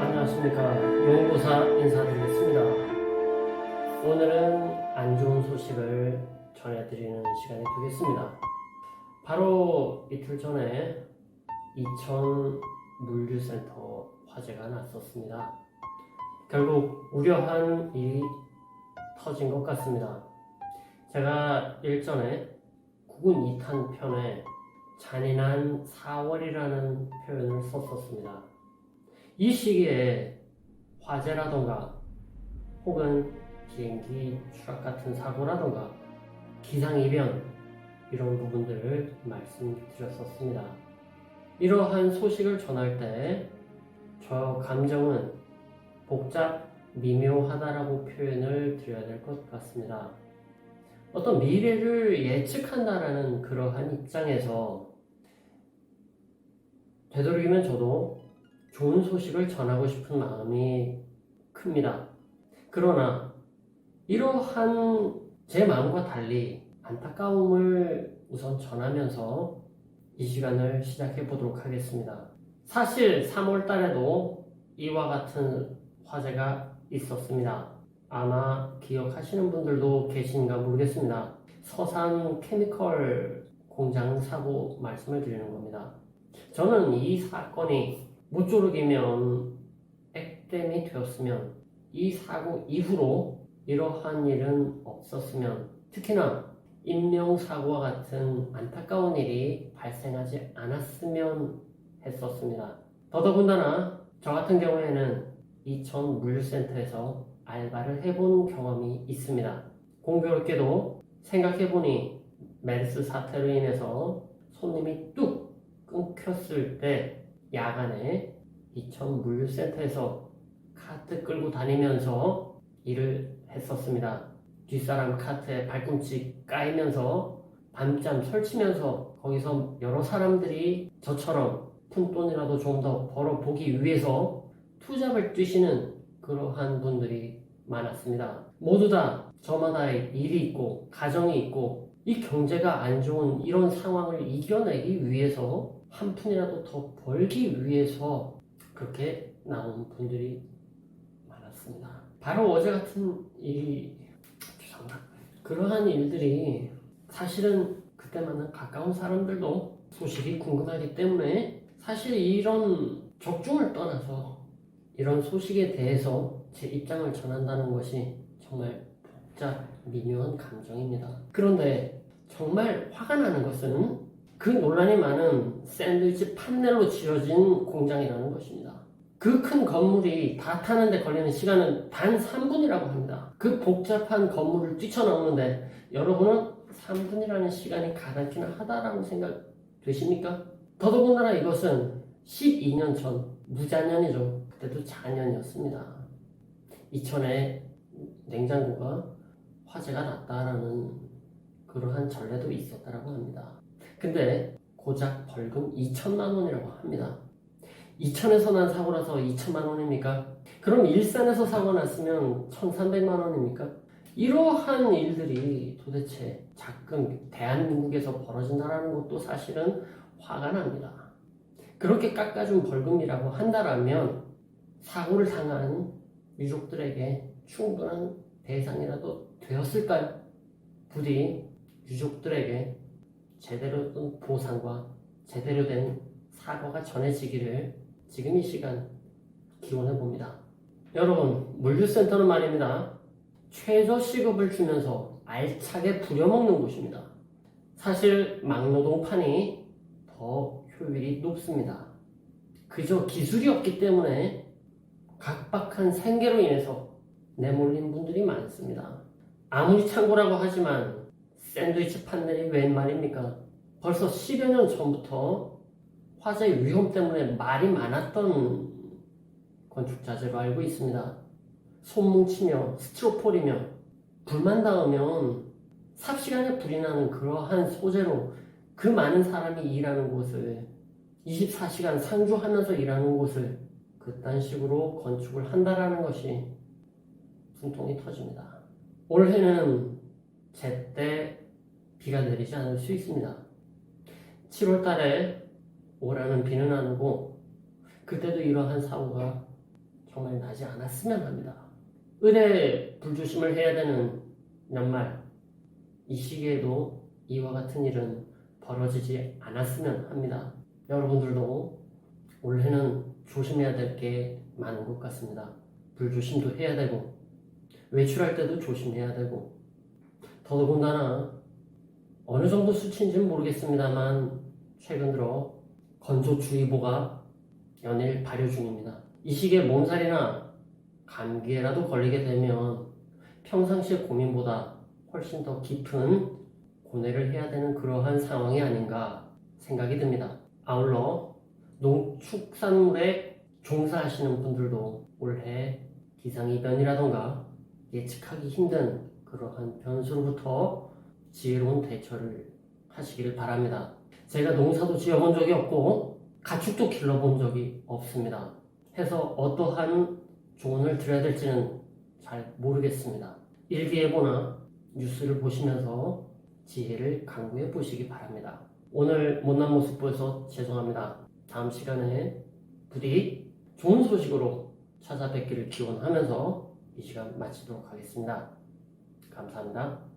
안녕하십니까 용보사 인사드리겠습니다. 오늘은 안 좋은 소식을 전해드리는 시간이 되겠습니다. 바로 이틀 전에 이천 물류센터 화재가 났었습니다. 결국 우려한 일이 터진 것 같습니다. 제가 일전에 국군 2탄 편에 잔인한 4월이라는 표현을 썼었습니다. 이 시기에 화재라던가 혹은 비행기 추락 같은 사고라던가 기상이변 이런 부분들을 말씀드렸었습니다. 이러한 소식을 전할 때 저 감정은 복잡 미묘하다라고 표현을 드려야 될 것 같습니다. 어떤 미래를 예측한다라는 그러한 입장에서 되도록이면 저도 좋은 소식을 전하고 싶은 마음이 큽니다. 그러나 이러한 제 마음과 달리 안타까움을 우선 전하면서 이 시간을 시작해 보도록 하겠습니다. 사실 3월 달에도 이와 같은 화재가 있었습니다. 아마 기억하시는 분들도 계신가 모르겠습니다. 서산 케미컬 공장 사고 말씀을 드리는 겁니다. 저는 이 사건이 모쪼록이면 액땜이 되었으면 이 사고 이후로 이러한 일은 없었으면 특히나 인명사고와 같은 안타까운 일이 발생하지 않았으면 했었습니다. 더더군다나 저 같은 경우에는 이천 물류센터에서 알바를 해본 경험이 있습니다. 공교롭게도 생각해보니 메르스 사태로 인해서 손님이 뚝 끊겼을 때 야간에 이천 물류센터에서 카트 끌고 다니면서 일을 했었습니다. 뒷사람 카트에 발꿈치 까이면서 밤잠 설치면서 거기서 여러 사람들이 저처럼 푼 돈이라도 좀 더 벌어보기 위해서 투잡을 뛰시는 그러한 분들이 많았습니다. 모두 다 저마다의 일이 있고 가정이 있고 이 경제가 안 좋은 이런 상황을 이겨내기 위해서 한 푼이라도 더 벌기 위해서 그렇게 나온 분들이 많았습니다. 바로 어제 같은 일이. 그러한 일들이 사실은 그때만은 가까운 사람들도 소식이 궁금하기 때문에 사실 이런 적중을 떠나서 이런 소식에 대해서 제 입장을 전한다는 것이 정말 복잡 미묘한 감정입니다. 그런데 정말 화가 나는 것은 그 논란이 많은 샌드위치 판넬로 지어진 공장이라는 것입니다. 그 큰 건물이 다 타는데 걸리는 시간은 단 3분이라고 합니다. 그 복잡한 건물을 뛰쳐나오는데 여러분은 3분이라는 시간이 가당키나 하다라고 생각 되십니까? 더더군다나 이것은 12년 전 무자년이죠. 그때도 자년이었습니다. 이천에 냉장고가 화재가 났다라는 그러한 전례도 있었다라고 합니다. 근데 고작 벌금 2천만 원이라고 합니다. 이천에서 난 사고라서 2천만 원입니까? 그럼 일산에서 사고 났으면 1,300만 원입니까? 이러한 일들이 도대체 가끔 대한민국에서 벌어진다는 것도 사실은 화가 납니다. 그렇게 깎아준 벌금이라고 한다라면 사고를 당한 유족들에게 충분한 배상이라도 되었을까요? 부디 유족들에게 제대로 된 보상과 제대로 된 사과가 전해지기를 지금 이 시간 기원해 봅니다. 여러분, 물류센터는 말입니다. 최저 시급을 주면서 알차게 부려먹는 곳입니다. 사실 막노동판이 더 효율이 높습니다. 그저 기술이 없기 때문에 각박한 생계로 인해서 내몰린 분들이 많습니다. 아무리 창고라고 하지만 샌드위치 판넬이 웬 말입니까? 벌써 10여 년 전부터 화재 위험 때문에 말이 많았던 건축자재로 알고 있습니다. 손뭉치며 스티로폴이며 불만 닿으면 삽시간에 불이 나는 그러한 소재로 그 많은 사람이 일하는 곳을 24시간 상주하면서 일하는 곳을 그딴 식으로 건축을 한다라는 것이 분통이 터집니다. 올해는 제때 비가 내리지 않을 수 있습니다. 7월 달에 오라는 비는 안 오고 그때도 이러한 사고가 정말 나지 않았으면 합니다. 의대 불조심을 해야 되는 연말 이 시기에도 이와 같은 일은 벌어지지 않았으면 합니다. 여러분들도 올해는 조심해야 될 게 많은 것 같습니다. 불조심도 해야 되고 외출할 때도 조심해야 되고 더더군다나 어느 정도 수치인지는 모르겠습니다만 최근 들어 건조주의보가 연일 발효 중입니다. 이 시기에 몸살이나 감기에라도 걸리게 되면 평상시의 고민보다 훨씬 더 깊은 고뇌를 해야 되는 그러한 상황이 아닌가 생각이 듭니다. 아울러 농축산물에 종사하시는 분들도 올해 기상이변이라던가 예측하기 힘든 그러한 변수로부터 지혜로운 대처를 하시기를 바랍니다. 제가 농사도 지어본 적이 없고 가축도 길러본 적이 없습니다. 해서 어떠한 조언을 드려야 될지는 잘 모르겠습니다. 일기예보나 뉴스를 보시면서 지혜를 강구해 보시기 바랍니다. 오늘 못난 모습 보여서 죄송합니다. 다음 시간에 부디 좋은 소식으로 찾아뵙기를 기원하면서 이 시간 마치도록 하겠습니다. 감사합니다.